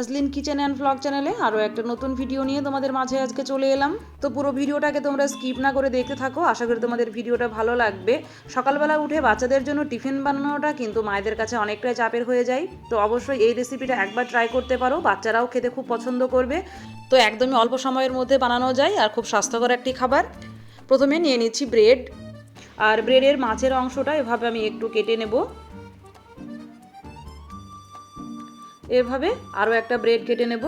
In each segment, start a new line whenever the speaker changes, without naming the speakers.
Azlin kitchen and blog চ্যানেলে আরও একটা নতুন ভিডিও নিয়ে তোমাদের মাঝে আজকে চলে এলাম। তো পুরো ভিডিওটাকে তোমরা স্কিপ না করে দেখতে থাকো, আশা করি তোমাদের ভিডিওটা ভালো লাগবে। সকালবেলা উঠে বাচ্চাদের জন্য টিফিন বানানোটা কিন্তু মায়েদের কাছে অনেকটাই চাপের হয়ে যায়। তো অবশ্যই এই রেসিপিটা একবার ট্রাই করতে পারো, বাচ্চারাও খেতে খুব পছন্দ করবে। তো একদমই অল্প সময়ের মধ্যে বানানো যায় আর খুব স্বাস্থ্যকর একটি খাবার। প্রথমে নিয়ে নিচ্ছি ব্রেড আর ব্রেডের মাছের অংশটা এভাবে আমি একটু কেটে নেব। এভাবে আরও একটা ব্রেড কেটে নেব।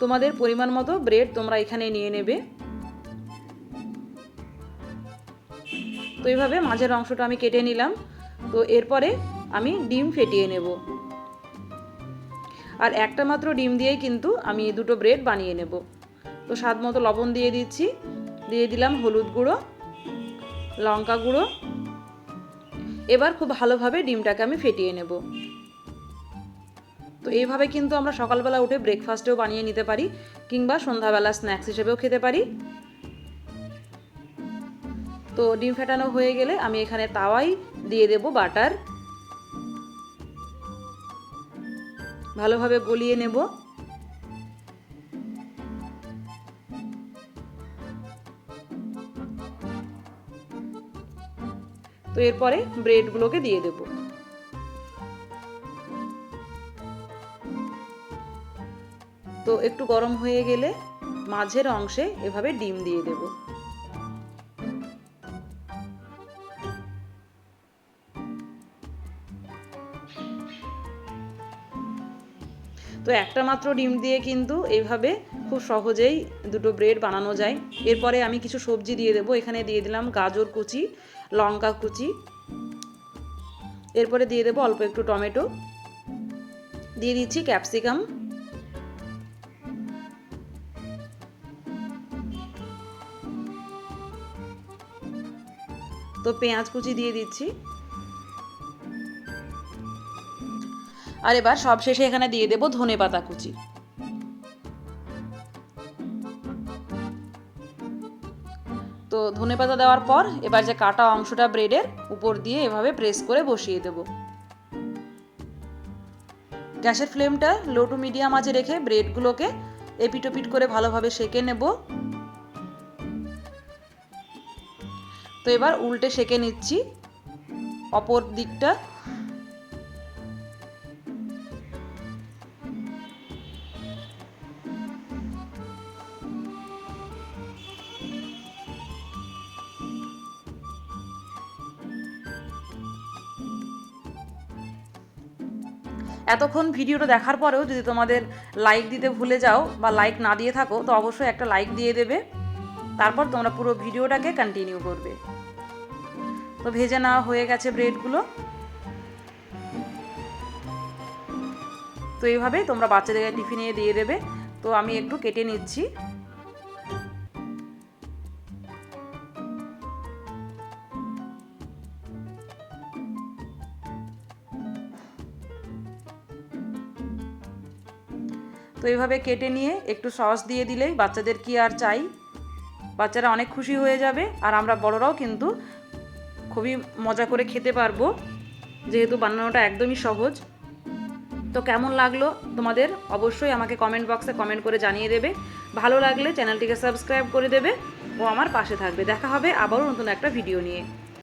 তোমাদের পরিমাণ মতো ব্রেড তোমরা এখানে নিয়ে নেবে। তো এইভাবে মাঝের অংশটা আমি কেটে নিলাম। তো এরপরে আমি ডিম ফেটিয়ে নেব। আর একটা মাত্র ডিম দিয়েই কিন্তু আমি দুটো ব্রেড বানিয়ে নেব। তো স্বাদ মতো লবণ দিয়ে দিচ্ছি। দিয়ে দিলাম হলুদ গুঁড়ো, লঙ্কা গুঁড়ো। এবার খুব ভালোভাবে ডিমটাকে আমি ফেটিয়ে নেব। তো এইভাবে কিন্তু আমরা সকালবেলা উঠে ব্রেকফাস্টেও বানিয়ে নিতে পারি, কিংবা সন্ধ্যাবেলা স্ন্যাক্স হিসেবেও খেতে পারি। তো ডিম ফেটানো হয়ে গেলে আমি এখানে তাওয়াই দিয়ে দেব, বাটার। ভালোভাবে গলিয়ে নেব। তো এরপরে ব্রেডগুলোকে দিয়ে দেবো। তো একটু গরম হয়ে গেলে মাঝের অংশে এভাবে ডিম দিয়ে দেব। তো একটা মাত্র ডিম দিয়ে কিন্তু এইভাবে খুব সহজেই দুটো ব্রেড বানানো যায়। এরপরে আমি কিছু সবজি দিয়ে দেবো। এখানে দিয়ে দিলাম গাজর কুচি, লঙ্কা কুচি। এরপরে দিয়ে দেবো অল্প একটু টমেটো। দিয়ে দিচ্ছি ক্যাপসিকাম। তো পেঁয়াজ কুচি দিয়ে দিচ্ছি। আর এবার সব শেষে এখানে দিয়ে দেব ধনে পাতা কুচি। তো ধনে পাতা দেওয়ার পর এবার যে কাটা অংশটা ব্রেডের উপর দিয়ে এভাবে প্রেস করে বসিয়ে দেব। গ্যাসের ফ্লেমটা লো টু মিডিয়াম আঁচে রেখে ব্রেডগুলোকে এপিটোপিট করে ভালোভাবে সেকে নেব। তো এবার উল্টে সেকে নিচ্ছি অপর দিকটা। এতক্ষণ ভিডিওটা দেখার পরেও যদি তোমাদের লাইক দিতে ভুলে যাও বা লাইক না দিয়ে থাকো, তো অবশ্যই একটা লাইক দিয়ে দেবে। তারপর তোমরা পুরো ভিডিওটাকে কন্টিনিউ করবে। তো ভেজে নেওয়া হয়ে গেছে ব্রেডগুলো। তো এইভাবে তোমরা বাচ্চাদেরকে টিফিনে দিয়ে দেবে। তো আমি একটু কেটে নিচ্ছি। তো এইভাবে কেটে নিয়ে একটু সস দিয়ে দিলেই বাচ্চাদের কি আর চাই? বাচ্চারা অনেক খুশি হয়ে যাবে আর আমরা বড়রাও কিন্তু খুবই মজা করে খেতে পারব। যেহেতু বানানোটা একদমই সহজ। তো কেমন লাগল তোমাদের? অবশ্যই আমাকে কমেন্ট বক্সে কমেন্ট করে জানিয়ে দেবে। ভালো লাগলে চ্যানেলটিকে সাবস্ক্রাইব করে দেবে ও আমার পাশে থাকবে। দেখা হবে আবারও নতুন একটা ভিডিও নিয়ে।